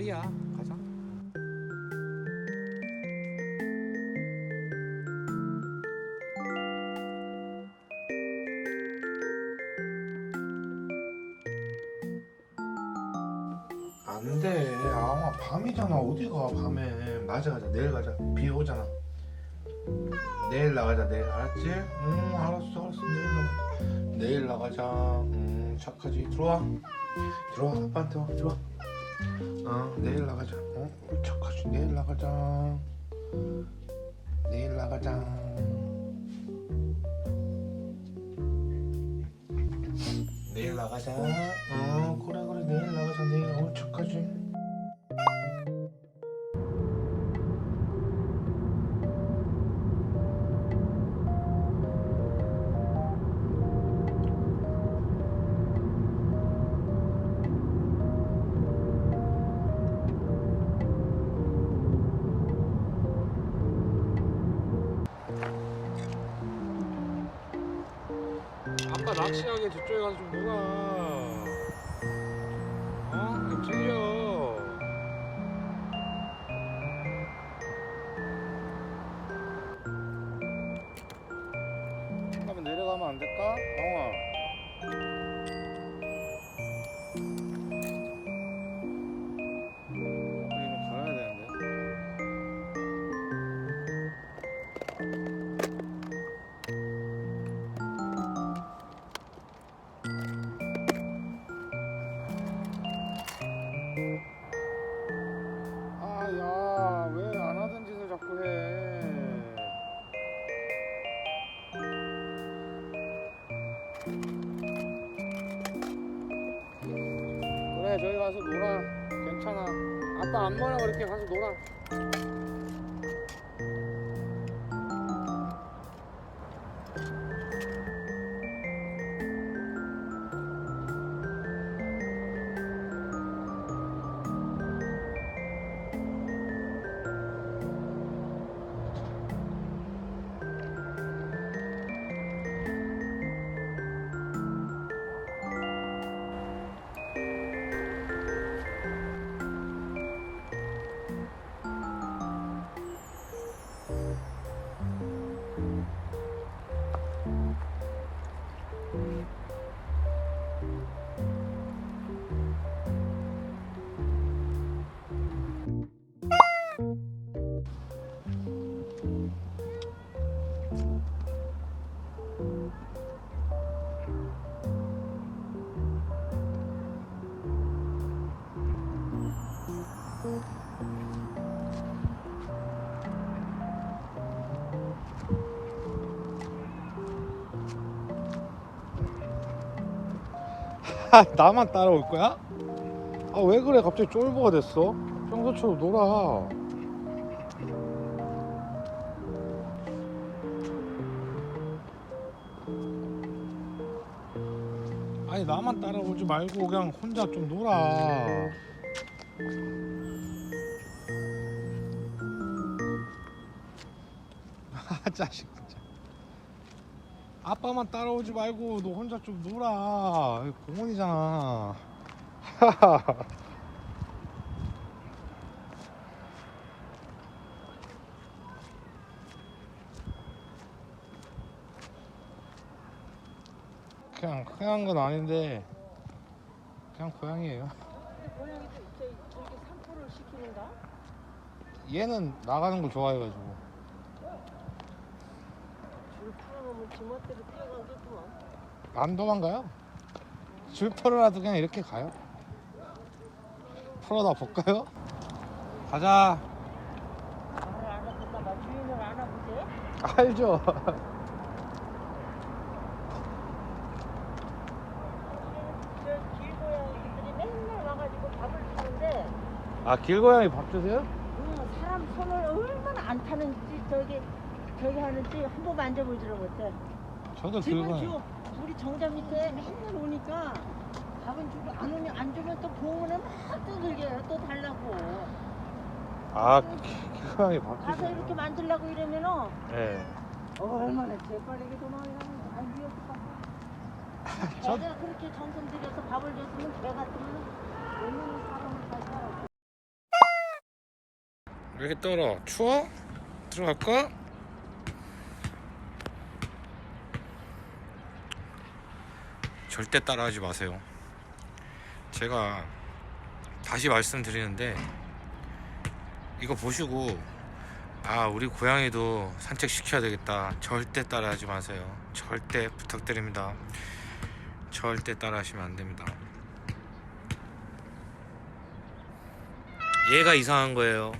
딱이야. 가자. 안 돼. 아 밤이잖아. 어디 가 밤에? 낮에 가자. 내일 가자. 비 오잖아. 내일 나가자. 내일. 알았지? 응 알았어 알았어. 내일 나가자. 내일 나가자. 응 착하지. 들어와. 들어와. 아빠한테 와. 들어와 어 내일 나가자. 어 착하지 내일 나가자. 내일 나가자. 내일 나가자. 어 그래 그래. 내일 나가자. 내일 어 착하지 낚시하게 저쪽에 가서 좀 놀아. 어? 좀 틀려. 한번 내려가면 안 될까? 강 아, 야, 왜 안 하던 짓을 자꾸 해? 그래, 저기 가서 놀아. 괜찮아. 아빠 안 뭐라 그렇게 가서 놀아. 나만 따라올 거야? 아, 왜 그래? 갑자기 쫄보가 됐어? 평소처럼 놀아. 아니, 나만 따라오지 말고 그냥 혼자 좀 놀아. 아, 자식 진짜. 아빠만 따라오지 말고 너 혼자 좀 놀아. 여기 공원이잖아. 그냥 흔한 건 아닌데 그냥 고양이에요. 고양이도 저 저기 산포를 시키는가? 얘는 나가는 걸 좋아해가지고 지멋대로 뛰어가겠구만. 안 도망가요. 줄 풀어라도 그냥 이렇게 가요. 풀어다 볼까요? 가자. 말을 안 하겠다. 나 주인을 안 하보세. 알죠. 저 길고양이들이 맨날 와가지고 밥을 주는데 아 길고양이 밥 주세요? 음, 사람 손을 얼마나 안 타는지 저기 저기 하는지 한 번 만져보지를 못해. 저도 집은 길고양이. 주 우리 정자 밑에 맨날 오니까 밥은 주고 안 오면 안 주면 또 보험에 막 두들겨요. 또 달라고. 아 기- 길고양이 밥 가서 주세요. 이렇게 만들라고 이러면은 네. 얼마나 재빠르게 도망가면 안 위협받고 저- 내가 그렇게 정성 들여서 밥을 줬으면 개 같으면 얼마나 사람을 잘 살아 왜 이렇게 떨어? 추워? 들어갈까? 절대 따라하지 마세요. 제가 다시 말씀드리는데 이거 보시고 아 우리 고양이도 산책 시켜야 되겠다. 절대 따라하지 마세요. 절대 부탁드립니다. 절대 따라하시면 안 됩니다. 얘가 이상한 거예요.